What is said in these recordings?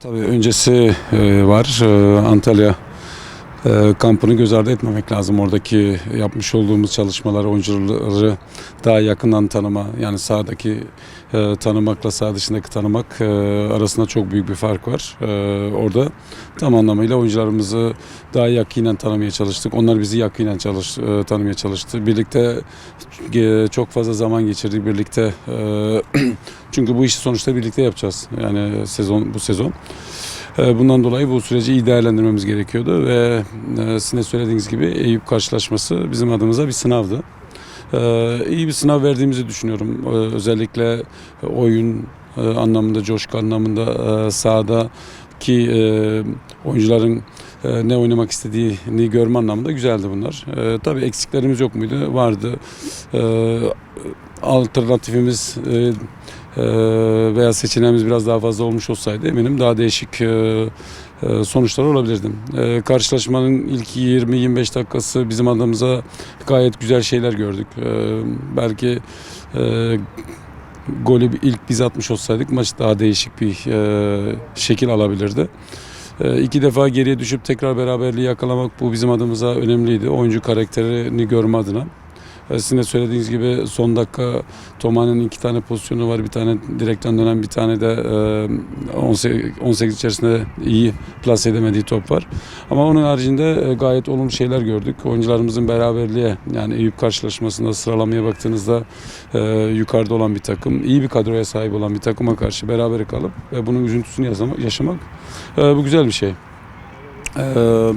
Tabii öncesi e, var. E, Antalya kampını göz ardı etmemek lazım. Oradaki yapmış olduğumuz çalışmalar, oyuncuları daha yakından tanıma, yani sahadaki e, tanımakla sağ dışındaki tanımak e, arasında çok büyük bir fark var. E, orada tam anlamıyla oyuncularımızı daha yakinen tanımaya çalıştık. Onlar bizi yakinen çalış, e, tanımaya çalıştı. Birlikte e, çok fazla zaman geçirdik birlikte. E, çünkü bu işi sonuçta birlikte yapacağız. Yani sezon bu sezon. E, Bundan dolayı bu süreci iyi değerlendirmemiz gerekiyordu ve e, sizin de söylediğiniz gibi Eyüp karşılaşması bizim adımıza bir sınavdı. E, İyi bir sınav verdiğimizi düşünüyorum. E, Özellikle oyun e, anlamında, coşku anlamında e, sahadaki e, oyuncuların e, ne oynamak istediğini görme anlamında güzeldi bunlar. E, tabii eksiklerimiz yok muydu? Vardı. E, alternatifimiz e, veya seçeneğimiz biraz daha fazla olmuş olsaydı eminim daha değişik e, e, sonuçlar olabilirdi. E, karşılaşmanın ilk 20-25 dakikası bizim adımıza gayet güzel şeyler gördük. E, belki e, golü ilk biz atmış olsaydık maç daha değişik bir şekil alabilirdi. İki defa geriye düşüp tekrar beraberliği yakalamak bu bizim adımıza önemliydi. Oyuncu karakterini görme adına. E, Sizin de söylediğiniz gibi son dakika Toma'nın iki tane pozisyonu var. Bir tane direkten dönen bir tane de e, 18, 18 içerisinde iyi plase edemediği top var. Ama onun haricinde e, gayet olumlu şeyler gördük. Oyuncularımızın beraberliğe yani Eyüp karşılaşmasında sıralamaya baktığınızda e, yukarıda olan bir takım, iyi bir kadroya sahip olan bir takıma karşı beraber kalıp ve bunun üzüntüsünü yaşamak e, bu güzel bir şey. E,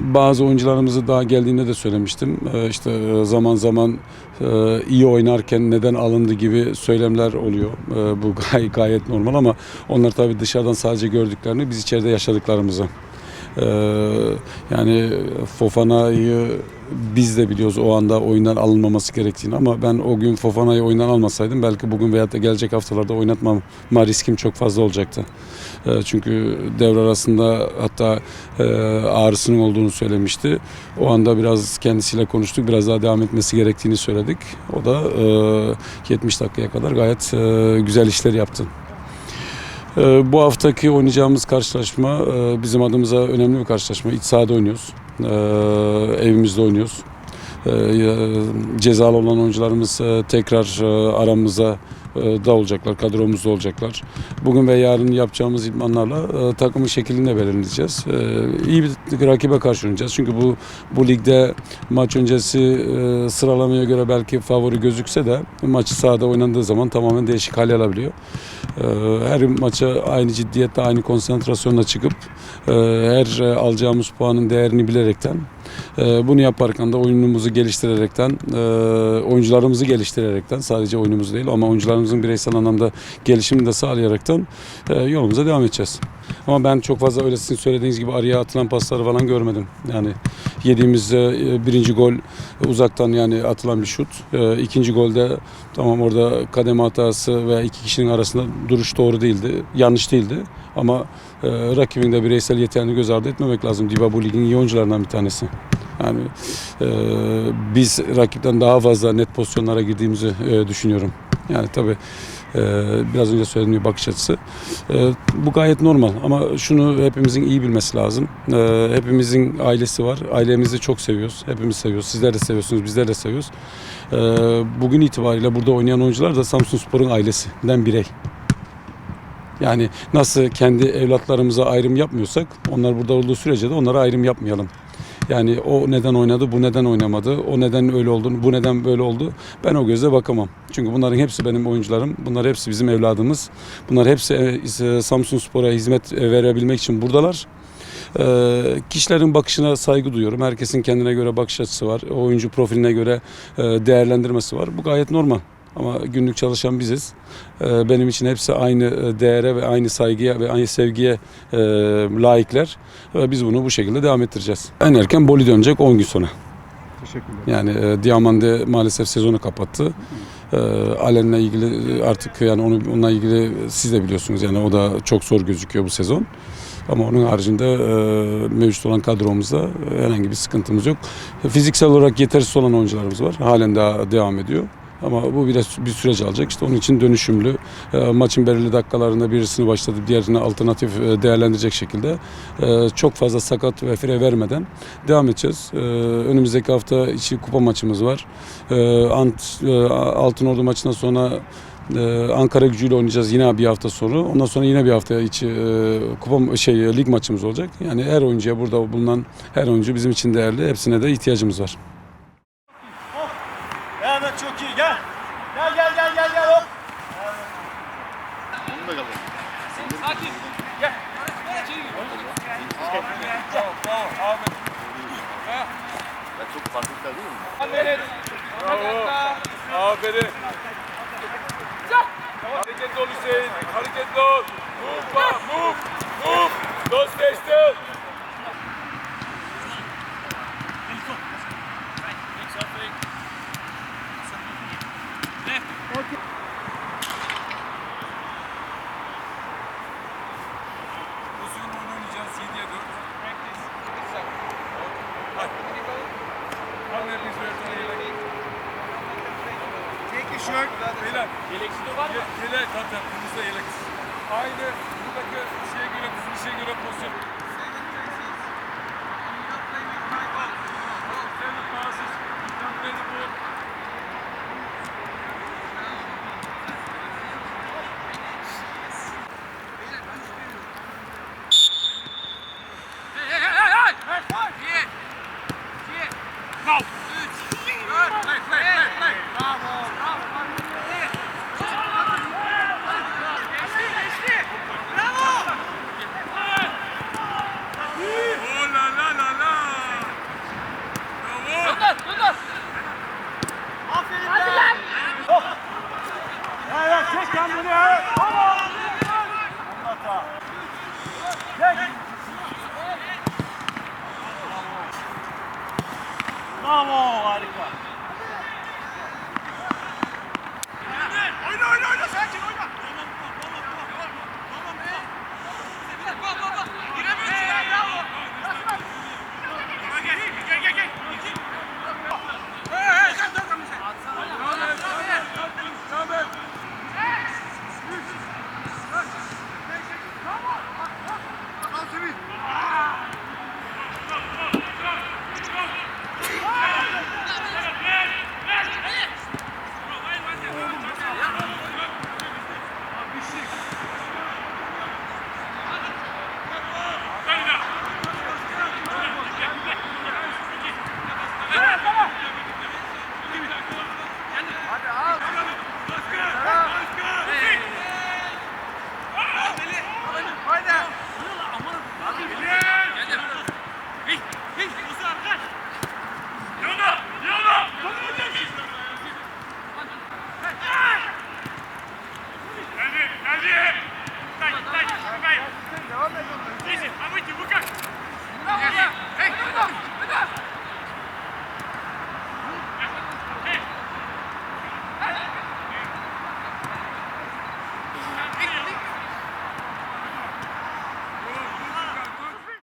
bazı oyuncularımızı daha geldiğinde de söylemiştim. Ee, işte e, zaman zaman e, iyi oynarken neden alındı gibi söylemler oluyor. Ee, Bu gay gayet normal ama onlar tabii dışarıdan sadece gördüklerini biz içeride yaşadıklarımızı. Ee, Yani Fofana'yı biz de biliyoruz o anda oyundan alınmaması gerektiğini ama ben o gün Fofana'yı oyundan almasaydım belki bugün veyahut da gelecek haftalarda oynatmama riskim çok fazla olacaktı. Ee, Çünkü devre arasında hatta e, ağrısının olduğunu söylemişti. O anda biraz kendisiyle konuştuk. Biraz daha devam etmesi gerektiğini söyledik. O da e, 70 dakikaya kadar gayet e, güzel işler yaptı. E, Bu haftaki oynayacağımız karşılaşma e, bizim adımıza önemli bir karşılaşma. İç sahada oynuyoruz. E, Evimizde oynuyoruz. E, Cezalı olan oyuncularımız e, tekrar e, aramıza da olacaklar, kadromuzda olacaklar. Bugün ve yarın yapacağımız idmanlarla e, takımın şeklini belirleyeceğiz. E, iyi bir rakibe karşı oynayacağız. Çünkü bu bu ligde maç öncesi e, sıralamaya göre belki favori gözükse de maçı sahada oynandığı zaman tamamen değişik hale alabiliyor. E, her maça aynı ciddiyetle, aynı konsantrasyonla çıkıp e, her alacağımız puanın değerini bilerekten bunu yaparken de oyunumuzu geliştirerekten, oyuncularımızı geliştirerekten sadece oyunumuzu değil ama oyuncularımızın bireysel anlamda gelişimini de sağlayaraktan e, yolumuza devam edeceğiz. Ama ben çok fazla öyle sizin söylediğiniz gibi araya atılan pasları falan görmedim. Yani yediğimiz e, birinci gol uzaktan yani atılan bir şut. E, ikinci golde tamam orada kademe hatası ve iki kişinin arasında duruş doğru değildi. Yanlış değildi. Ama e, rakibin de bireysel yeteneğini göz ardı etmemek lazım. Diba bu ligin iyi oyuncularından bir tanesi. Yani e, biz rakipten daha fazla net pozisyonlara girdiğimizi e, düşünüyorum. Yani tabii e, biraz önce söylediğim gibi bakış açısı. E, bu gayet normal ama şunu hepimizin iyi bilmesi lazım. E, hepimizin ailesi var. Ailemizi çok seviyoruz. Hepimiz seviyoruz. Sizler de seviyorsunuz, bizler de seviyoruz. Bugün itibariyle burada oynayan oyuncular da Samsun Spor'un ailesinden birey. Yani nasıl kendi evlatlarımıza ayrım yapmıyorsak onlar burada olduğu sürece de onlara ayrım yapmayalım. Yani o neden oynadı, bu neden oynamadı, o neden öyle oldu, bu neden böyle oldu. Ben o gözle bakamam. Çünkü bunların hepsi benim oyuncularım. Bunlar hepsi bizim evladımız. Bunlar hepsi e, Samsun Spor'a hizmet e, verebilmek için buradalar. Ee, kişilerin bakışına saygı duyuyorum. Herkesin kendine göre bakış açısı var. Oyuncu profiline göre e, değerlendirmesi var. Bu gayet normal. Ama günlük çalışan biziz. Ee, benim için hepsi aynı e, değere ve aynı saygıya ve aynı sevgiye e, layıklar. Ve biz bunu bu şekilde devam ettireceğiz. En erken Boli dönecek 10 gün sonra. Teşekkürler. Yani e, Diamande maalesef sezonu kapattı. E, Alen'le ilgili artık yani onu onunla ilgili siz de biliyorsunuz yani o da çok zor gözüküyor bu sezon. Ama onun haricinde e, mevcut olan kadromuzda herhangi bir sıkıntımız yok. Fiziksel olarak yetersiz olan oyuncularımız var. Halen daha devam ediyor. Ama bu biraz bir süreç alacak. İşte onun için dönüşümlü e, maçın belirli dakikalarında birisini başlatıp diğerini alternatif e, değerlendirecek şekilde e, çok fazla sakat ve fire vermeden devam edeceğiz. Önümüzdeki hafta içi kupa maçımız var. Ant Altınordu maçından sonra Ankara gücüyle oynayacağız yine bir hafta sonra. Ondan sonra yine bir hafta içi kupa şey lig maçımız olacak. Yani her oyuncuya burada bulunan her oyuncu bizim için değerli. Hepsine de ihtiyacımız var. Ya çok farklılıklar değil mi? Aferin. Bravo. Aferin. Hareketli ol Hüseyin. Hareketli ol. Move move. Move. Don't stay Take a shirt. Beyler. Yeleksiz var mı? Yelek zaten. Kırmızı yelek. Aynı buradaki şeye göre, şeye göre pozisyon. Çek kendini. evet. Bravo. Anlata. Çek. Bravo harika.